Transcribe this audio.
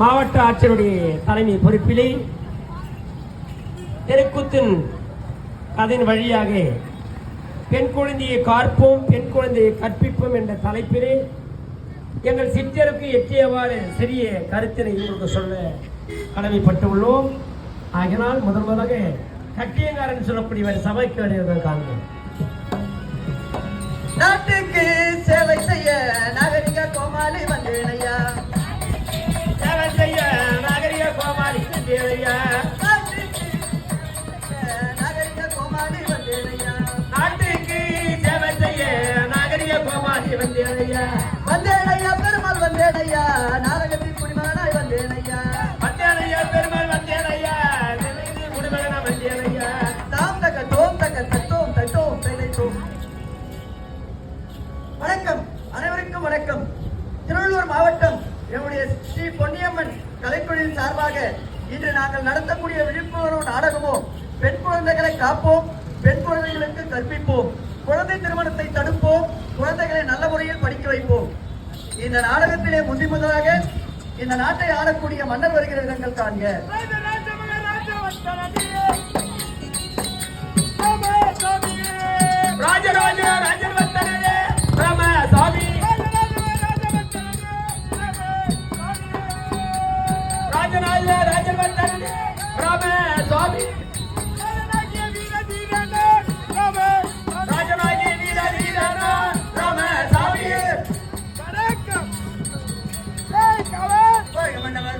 மாவட்ட ஆட்சியருடைய தலைமை பொறுப்பிலே தெருக்கூத்தின் அதன் வழியாக பெண் குழந்தையை காற்போம் பெண் குழந்தையை கற்பிப்போம் என்ற தலைப்பிலே எங்கள் சிற்றருக்கு எட்டியவாறு சிறிய கருத்தினை உங்களுக்கு சொல்ல கடமைப்பட்டுள்ளோம். ஆகினால் முதல் முதலாக கட்டியங்காரன் சொல்லக்கூடியவர் சபைக்கு வருகிறதை வந்தேனையா? வந்தேனையா பெருமாள் வந்தேனையா? நாடகத்தின் குடிமகனாய் வந்தேனையா? வந்தேனையா பெருமாள் வந்தேனையா? நிலைக்கு குடிமகனா வந்தேனையா? தாம் தக்க தோம் தக்க தட்டோம் தட்டோம் தைலைத்தோம் வணக்கம். அனைவருக்கும் வணக்கம். திருவள்ளூர் மாவட்டம் என்னுடைய ஸ்ரீ பொன்னியம்மன் கலைக்குழுவின் சார்பாக இன்று நாங்கள் நடத்தக்கூடிய விழிப்புணர்வு நாடகமோ பெண் குழந்தைகளை காப்போம் பெண் குழந்தைகளுக்கு கற்பிப்போம் குழந்தை திருமணத்தை தடுப்போம் குழந்தைகளை நல்ல முறையில் இந்த நாடகத்திலே முந்தி முதலாக இந்த நாட்டை ஆடக்கூடிய மன்னர் வருகிற இடங்கள் காண்க. ராஜராஜ ராஜவர்த்தனே ராம சாமி. ராஜராஜ ராஜவர்த்தனே ராம சுவாமி